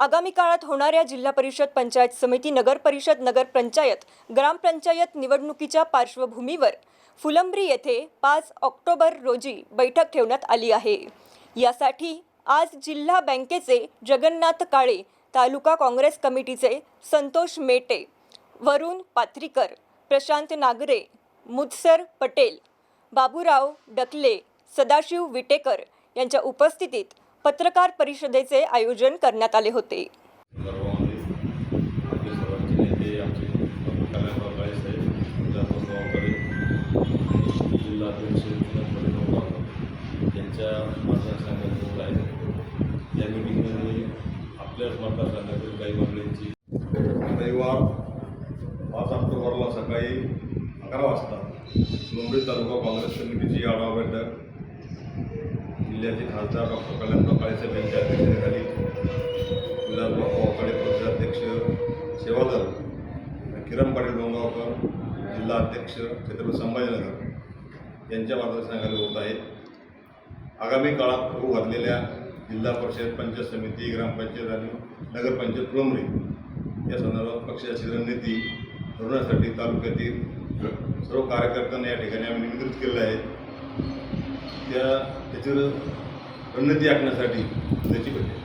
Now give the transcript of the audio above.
आगामी काळात होणाऱ्या जिल्हा परिषद पंचायत समिती नगर परिषद नगर पंचायत ग्रामपंचायत निवडणुकीच्या पार्श्वभूमीवर फुलंब्री येथे पाच ऑक्टोबर रोजी बैठक ठेवण्यात आली आहे. यासाठी आज जिल्हा बँकेचे जगन्नाथ काळे तालुका काँग्रेस कमिटीचे संतोष मेटे वरुण पात्रीकर प्रशांत नागरे मुदसर पटेल बाबूराव डकले सदाशिव विटेकर यांच्या उपस्थितीत पत्रकार परिषदेचे आयोजन करण्यात आले होते. गर्वामध्ये आपले सर्वांचे नेते मिटिंगमध्ये आपल्याच मतदारसंघातील काही मंडळींची रविवार पाच ऑक्टोबरला सकाळी अकरा वाजता मुंबई तालुका काँग्रेस समितीची आढावा जिल्ह्याचे खासदार डॉक्टर कल्याणराव काळेसाहेब यांच्या अध्यक्षतेखाली विलासभाऊ पावकडे प्रदेशाध्यक्ष सेवादल किरण पाटील डोंगावकर जिल्हा अध्यक्ष छत्रपती संभाजीनगर यांच्या मार्गदर्शनाखाली होत आहे आगामी काळात होऊ घातलेल्या जिल्हा परिषद पंचायत समिती ग्रामपंचायत आणि नगरपंचायत फुलंब्री या संदर्भात पक्षाची रणनीती ठरवण्यासाठी तालुक्यातील सर्व कार्यकर्त्यांना या ठिकाणी आम्ही निमंत्रित केलेलं आहे. त्या त्याची उन्नती आखण्यासाठी त्याची भेट